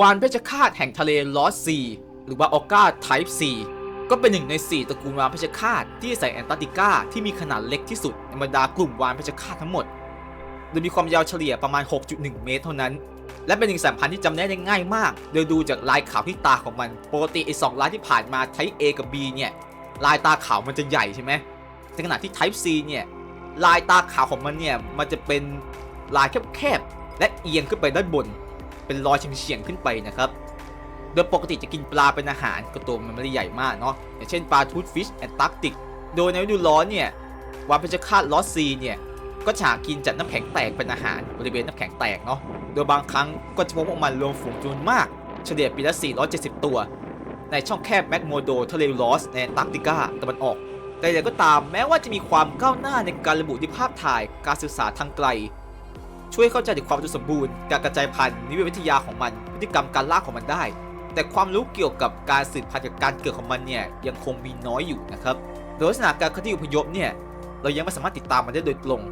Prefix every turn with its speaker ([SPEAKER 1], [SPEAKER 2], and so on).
[SPEAKER 1] วานเพชฌฆาตแห่งทะเลลอสซีหรือว่าออก้าไทป์ซีก็เป็นหนึ่งใน 4 ตระกูลวานเพชฌฆาตที่อาศัยแอนตาร์กติกาที่มีขนาดเล็กที่สุดในบรรดากลุ่มวานเพชฌฆาตทั้งหมด โดยมีความยาวเฉลี่ยประมาณ 6.1 เมตรเท่านั้น และเป็นหนึ่งสายพันธุ์ที่จำได้ได้ง่ายมาก โดยดูจากลายขาวที่ตาของมันปกติไอ้สองลายที่ผ่านมา Type A กับ B เนี่ยลายตาขาวมันจะใหญ่ใช่ไหมในขณะที่ Type C เนี่ยลายตาขาวของมันเนี่ยมันจะเป็นลายแคบๆและเอียงขึ้นไปด้านบน เป็นรอยเฉียงๆขึ้นไปนะครับ โดยปกติจะกินปลาเป็นอาหารก็ตัวมันไม่ได้ใหญ่มากเนาะอย่างเช่นปลาทูธฟิชแอนตาร์กติก โดยในฤดูร้อนเนี่ยวานเพชฌฆาตลอสซีเนี่ยก็ฉากินจากน้ำแข็งแตกเป็นอาหารบริเวณน้ำแข็งแตกเนาะโดยบางครั้งก็จะพบพวกมันรวมฝูงจำนวนมาก เฉลี่ยปีละ 470 ตัว ในช่องแคบแมกโมโดทะเลลอสในแอนตาร์กติกาตะวันออกแต่อย่างก็ตามแม้ว่าจะมีความก้าวหน้าในการระบุด้วยภาพถ่ายการศึกษาทางไกล ช่วยเข้าใจถึงความอุสมบูรณ์ การกระจายพันธุ์นิเวศวิทยาของมัน พฤติกรรมการล่าของมันได้ แต่ความรู้เกี่ยวกับการสืบพันธุ์กับการเกิดของมันเนี่ยยังคงมีน้อยอยู่นะครับโดยลักษณะการเคลื่อนที่อพยพเนี่ยเรายังไม่สามารถติดตามมันได้โดยตรง